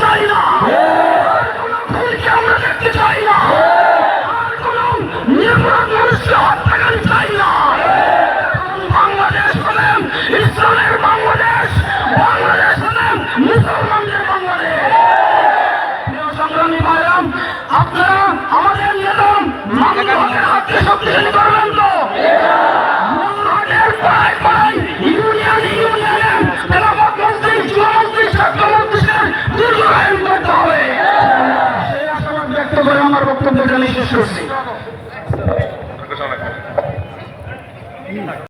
চাই না। খুনকে চাই না। কোন নির্মম মানুষকে চাই না। বাংলাদেশ হলেন বাংলাদেশ বাংলাদেশ বাংলাদেশ। সংগ্রামী আপনারা আমাদের মামুন বক্তব্য এখানে শেষ করছি।